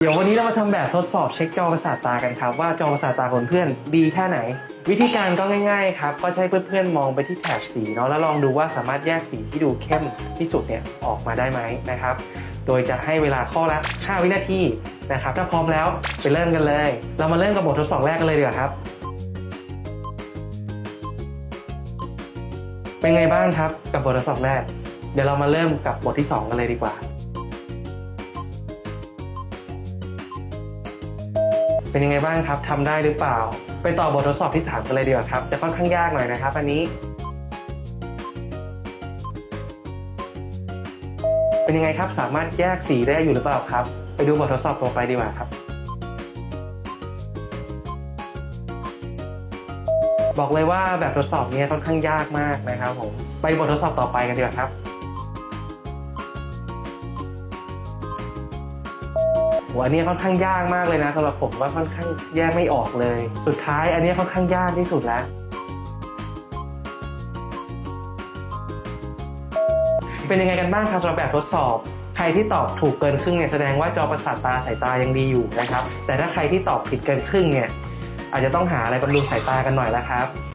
เดี๋ยววันนี้เรามาทำแบบทดสอบเช็คจอประสาทตากันครับ ว่าจอประสาทตาของเพื่อนดีแค่ไหน วิธีการก็ง่ายๆครับ ก็ใช้เพื่อนๆมองไปที่แถบสีเนาะแล้วลองดูว่าสามารถแยกสีที่ดูเข้มที่สุดเนี่ยออกมาได้ไหมนะครับ โดยจะให้เวลาข้อละ 5 วินาทีนะครับ ถ้าพร้อมแล้วไปเริ่มกันเลย เรามาเริ่มกับบททดสอบแรกกันเลยดีกว่าครับ เป็นไงบ้างครับกับบททดสอบแรก เดี๋ยวเรามาเริ่มกับบทที่ 2 กันเลยดีกว่า เป็นยังไงบ้างครับทำได้หรือเปล่า ไปต่อบททดสอบที่ 3 กันเลยดีกว่าครับ จะค่อนข้างยากหน่อยนะครับ อันนี้ เป็นยังไงครับสามารถแยกสีได้อยู่หรือเปล่าครับ ไปดูบททดสอบต่อไปดีกว่าครับ บอกเลยว่าแบบทดสอบนี้ค่อนข้างยากมากนะครับผมไปบททดสอบต่อไปกันดีกว่าครับ อันนี้ค่อนข้างยากมากเลยนะสำหรับผมว่าค่อนข้างแยกไม่ออกเลย สุดท้ายอันนี้ค่อนข้างยากที่สุดแล้ว เป็นยังไงกันบ้างครับสำหรับแบบทดสอบใครที่ตอบถูกเกินครึ่งเนี่ยแสดงว่าจอประสาทตาสายตายังดีอยู่นะครับ แต่ถ้าใครที่ตอบผิดเกินครึ่งเนี่ยอาจจะต้องหาอะไรบำรุงสายตากันหน่อยแล้วครับ